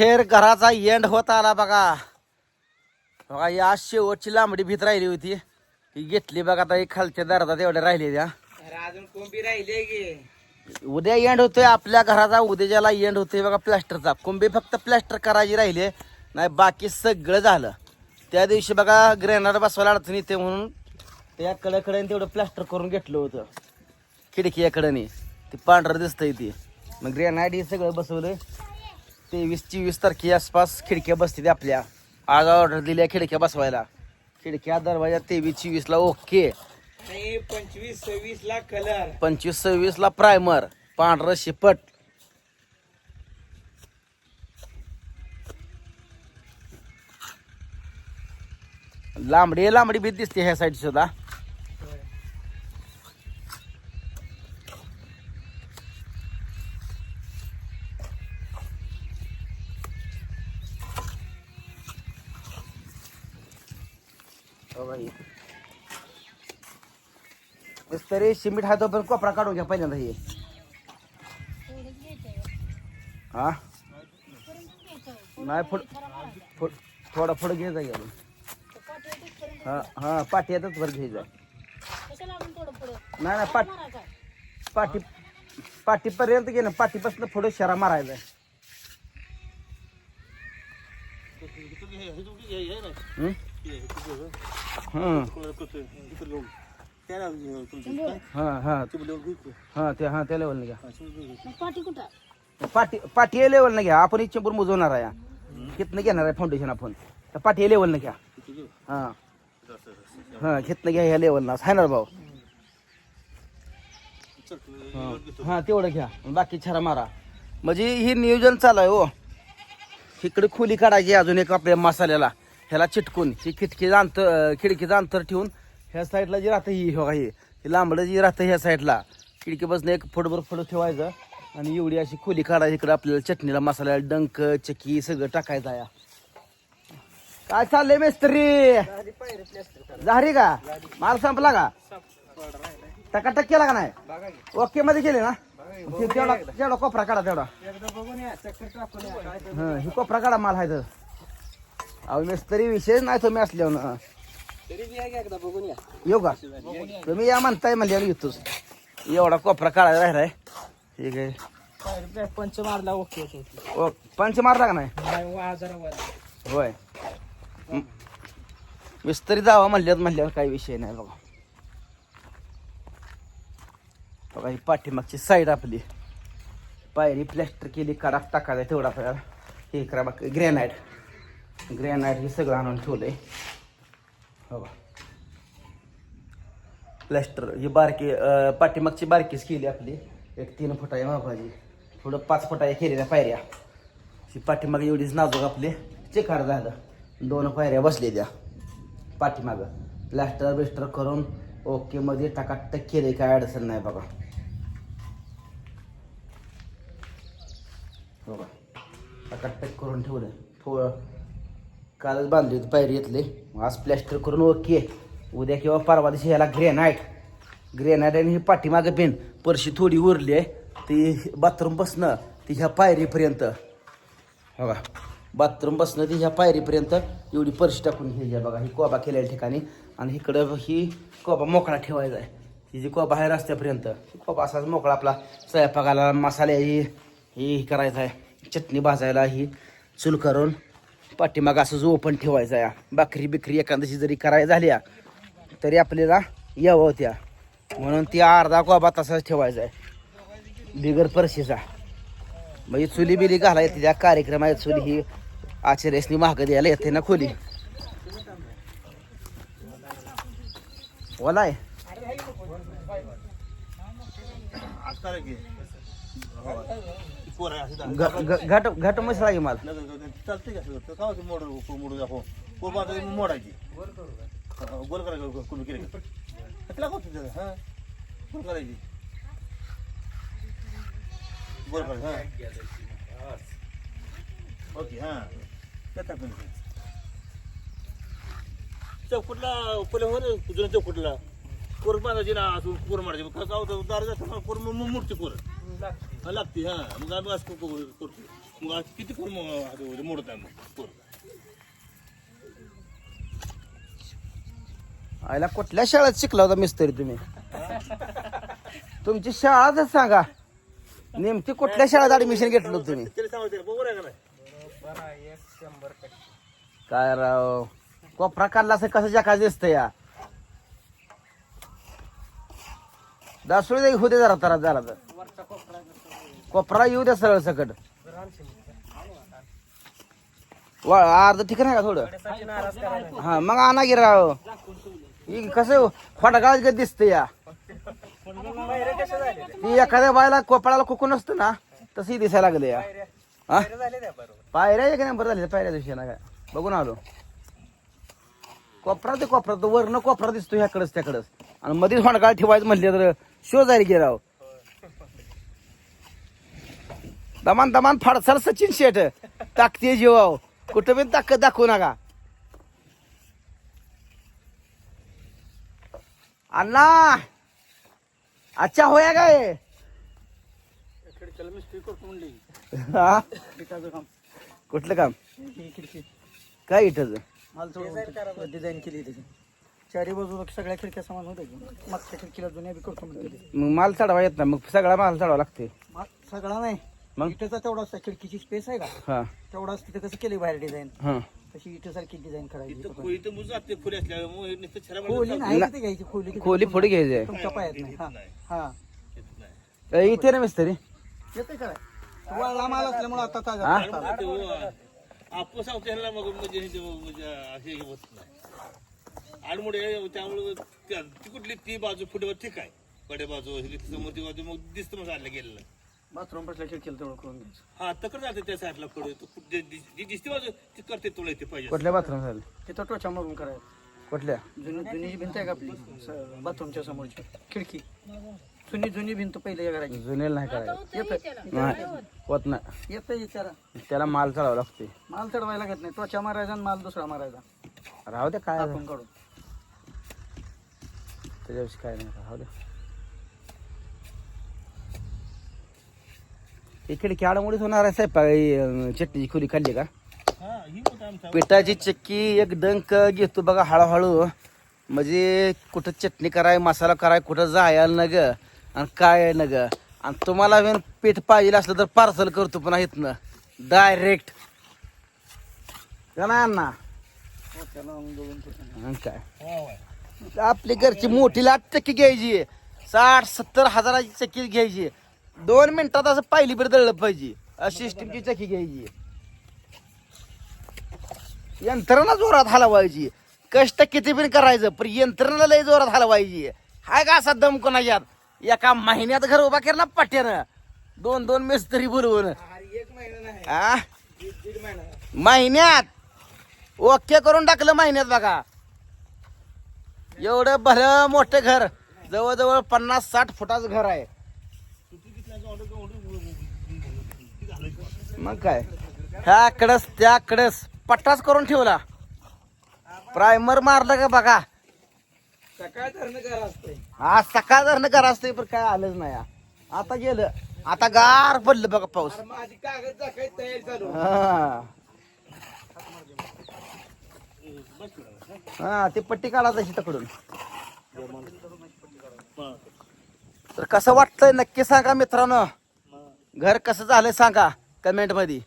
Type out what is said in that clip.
अखेर घराचा एंड होत आला बघा. बघा या शेवटची लांबडी भीत राहिली होती. ती घेतली बघा आता खालच्या दरात एवढ्या राहिली त्या. अजून कोंबी राहिले की? उद्या एंड होतोय आपल्या घराचा उद्याच्याला एंड होतोय बघा प्लॅस्टरचा. कुंभी फक्त प्लॅस्टर करायची राहिली नाही बाकी सगळं झालं. त्या दिवशी बघा ग्रेनार बसवायला अडचण येते म्हणून त्या कडेकडे तेवढं प्लॅस्टर करून घेतलं होतं. खिडकी या कडेने. ती पांढरं दिसतंय ती. मग ग्रेनाईट हे सगळं बसवलं. तेवीस चोवीस तारखे आसपास खिडक्या बसतील आपल्या. आज ऑर्डर दिल्या खिडक्या बसवायला. खिडक्या दरवाजा तेवीस चोवीसला ओके. पंचवीस सव्वीस ला कलर पंचवीस सव्वीस ला प्रायमर पांढरं शिपट. लांबडी लांबडी भीत दिसते ह्या साईड सुद्धा हो बाई. तरी सिमेंट हा तो पण कोपरा काढून घ्या पहिल्यांदा हे. हा? नाही फुड फुड थोडा फुड घ्यायचा घ्या हा हा पाठी येतच वर घ्यायचा नाही नाही पाट पाठी पाठीपर्यंत घे ना पाठीपासून पुढे शरा मारायचा हम्म? हा हा. हा ते हा त्या लेवलने घ्या. पाठी कुठं? पाठी पाठी या लेवलने घ्या. आपण इच्छापूर मोजवणार आहे कितनं घेणार आहे फाउंडेशन आपण. तर पाठी या लेवलने घ्या. हा. हा घेतलं घ्या ह्या लेवलला आहे ना रे भाऊ? हा. हा तेवढं घ्या. बाकी छारा मारा. म्हणजे ही नियोजन चालू आहे हो. इकडे खोली काढायची अजून एक आपल्या मसाल्याला. ह्याला चिटकून. ही खिडकीचं अंतर खिडकीचं अंतर ठेवून ह्या साईडला जी राहतं ही हो हे. लांबडं जी राहतं ह्या साईडला खिडकीपासून एक फुटभर फुट ठेवायचं आणि एवढी अशी खोली काढायची. इकडं आपल्याला चटणीला मसाला डंक चकी सगळं टाकायचं या काय चाललंय मिस्त्री? झारी का? माल संपला का? टकाटक केला का नाही? ओके मध्ये केले ना? ते तेवढा तेवढा कोपरा काढा तेवढा. हा ही कोपरा काढा माल आहे तर. अहो मिस्त्री विषय नाही तुम्ही असल्यावर. येऊ का तुम्ही या म्हणताय म्हणल्यावर येतोच. एवढा कोपरा काढायला राहिलाय ठीक आहे. पंच मारला ओके ओ पंच मारला का नाही? होय. म- मिस्त्री जावा म्हणल्यात म्हणल्यावर काही विषय नाही बघा. बघा ही पाठीमागची साईड आपली. पायरी प्लॅस्टर केली कडा टाकायला तेवढा आपल्याला हे करा बघ ग्रॅनाईट ग्रॅनाईट हे सगळं आणून ठेवलंय. हो प्लॅस्टर ही बारकी पाठीमागची बारकीच केली आपली. एक तीन फुटाची मापाची थोडं पाच फुटाच्या केलेल्या पायऱ्या. ही पाठीमाग एवढीच नाजूक आपले. चिकार झालं. दोन पायऱ्या बसले त्या. पाठीमागं. प्लॅस्टर बिस्टर करून ओके मध्ये टाकाटक केले काय अडचण नाही बघा. हो बघा टाकाटक करून ठेवलं थोडं कालच बांधली होती पायरी घेतली. आज प्लॅस्टर करून ओके. उद्या किंवा परवा दिवशी ह्याला ग्रेनाईट ग्रेनाईट आणि ही पाठीमागं पेन परशी थोडी उरली आहे. ती बाथरूम बसणं ती ह्या पायरीपर्यंत. हो बघा बाथरूम बसणं ती ह्या पायरीपर्यंत एवढी परशी टाकून घ्यायची आहे बघा. ही कोबा केलेल्या ठिकाणी. आणि इकडं ही कोबा मोकळा ठेवायचा आहे. ही जी कोबा आहे रस्त्यापर्यंत कोबा असाच मोकळा आपला स्वयंपाकाला मसाले ही ही करायचा आहे. चटणी भाजायला ही चूल करून पाठीमाग असं जो ओपन ठेवायचा आहे भाकरी बिकरी एखाद्याची जरी करायची झाल्या तरी आपल्याला यावं होत्या म्हणून ती अर्धा कोबा तसाच ठेवायचा आहे. बिगर परशीचा म्हणजे चुली बिली घाला येते त्या कार्यक्रम आहे चुली ही आचार्यसनी महाग द्यायला येते ना खोली. ओला आहे. घट घट मस्त लागे मला? चालते का का होतं मोड मोडू दाखव. कोण बांधायची मोडायची. गोल करायचं कोणी केले का? होतं त्याचं हा गोल करायची. गोल करायचं हा. ओके हा. टाकून दे. चौकटला पहिले हो जुन्या चौकटला. कोर बांधायची ना असून कोर मारायची. मग होतं दार जातं कोर मूर्ती कोर लागते. हा मग आम्ही असं करतो. मग आज किती कोण मो- मोडत आहे मग? आयला कुठल्या शाळेत शिकला होता मिस्त्री तुम्ही? तुमची शाळा तर सांगा. नेमकी कुठल्या शाळेत ऍडमिशन घेतलं होतं तुम्ही? त्याला सांगायचं बरोबर आहे का नाही? बरं आहे, एक शंभर टक्के काय राव? कोपरा काढला असं कसं जका दिसतं या? दासुळी होते जरा तर झाला तर. कोपरा येऊ द्या सरळ सकट. वा अर्ध ठिकाण आहे का थोडं? हा मग आणा गे राव. ही कसं खोडगाळ गत दिसतं या? ती एखाद्या बायला कोपळाला कुकून असतं ना तसंही दिसायला लागलं या. हा? पायऱ्या एक नंबर झाले पायऱ्या दिवशी ना काय? बघून आलो. कोपरा ते कोपरा तो वरनं कोपरा दिसतो ह्याकडच त्याकडच. आणि मधीच होणगाळ ठेवायचं म्हणले तर शो जाईल गे राव. दमान दमान फाडसाल सचिन शेठ ताकते जीवाव कुठं बी ताकद दाखवू नका अण्णा अच्छा होया काय कुठलं काम ही खिडकी काय इथं डिझाईन केली त्याची चारी बाजूला सगळ्या खिडक्या समान होत्या की मागच्या खिडकीला जुन्या बी करतो मग माल चढवा येत ना मग सगळा माल चढवा लागते सगळा नाही मग? इटेचा तेवढा खिडकीची स्पेस आहे का? हा. तेवढाच तिथे कसं केली बाहेर डिझाईन हा. तशी इटेसारखी डिझाईन करायची इथं खोली तर मुजून खोली असल्यामुळे नुसतं छरा खोली नाही तिथे घ्यायची खोली तिथे खोली फोडी घ्यायची. तुमच्या पायात नाही. हा हा. ए, इथे ना मिस्त्री. येते काय माल असल्यामुळे आता ताजा हा? मग म्हणजे हे जे म्हणजे असे हे होत नाही. आडमुळे त्यामुळे त्या- ती कुठली ती बाजू फुटेवर ठीक आहे. कडे बाजू ही समोर ती बाजू मग दिसतं मग चाललं गेलेलं. बाथरूम बसल्या खिडकीला तेवढं करून घ्यायचं. हा तक्र जाते त्या साईडला पुढे. तो फुट- जे- दिसते बाजू ती करते तुला इथे पाहिजे. कुठल्या बाथरूम झालं? तिथं टोचा मारून करायचं कुठल्या? जुनी जुनी भिंत आहे का आपली? स- बाथरूमच्या समोरची. खिडकी. जुनी जुनी भिंत पहिले या घराची. जुनेल नाही करायचं. येतं नाही होत नाही. येतं विचारा. त्याला माल चढावा लागते माल चढवायला लागत नाही. त्वचा मारायचा आणि माल दुसरा मारायचा. राहू दे काय टाकून काढून त्याच्याविषयी काय नाही राहू दे. ही खिडकी आडमुळीच होणार आहे साहेब. चटणीची खोली खाल्ली का? पिठाची चक्की एक डंक घेतो बघा हळूहळू. म्हणजे कुठं चटणी कराय मसाला कराय कुठं जायला न ग आणि काय न ग आणि तुम्हाला पीठ पाहिजे असलं तर पार्सल करतो पण इथनं. डायरेक्ट का नाही अण्णा काय? आपली घरची मोठी लाट चक्की घ्यायची. साठ सत्तर हजाराची चक्की घ्यायची. दोन मिनिटात असं पाहिली बरं दळलं पाहिजे. अशी स्टीमची चक्की घ्यायची. यंत्रणा जोरात हलवायची. कष्ट किती पण करायचं पण यंत्रणा लय जोरात हलवायची. हाय का असा दम कोणाच्यात? एका महिन्यात घर उभा केला पट्ट्यानं. दोन दोन मिस्त्री बोलवून? महिन्यात? ओके करून टाकलं महिन्यात बघा. एवढं भलं मोठं घर. जवळजवळ पन्नास साठ फुटाचं घर आहे. मग काय? ह्याकडच त्याकडच पट्टाच करून ठेवला. प्रायमर मारलं का बघा. सकाळ धरणं करा असते आज सकाळ जर घर असते पण काय आलंच नाही हा. आता गेलं. आता गार पडलं बघा पाऊस. माझी कागद दाखवायची तयारी चालू हा. हा ते पट्टी काढा तशी तकडून. तर कसं वाटतंय नक्की सांगा मित्रांनो. घर कसं झालं सांगा कमेंटमध्ये.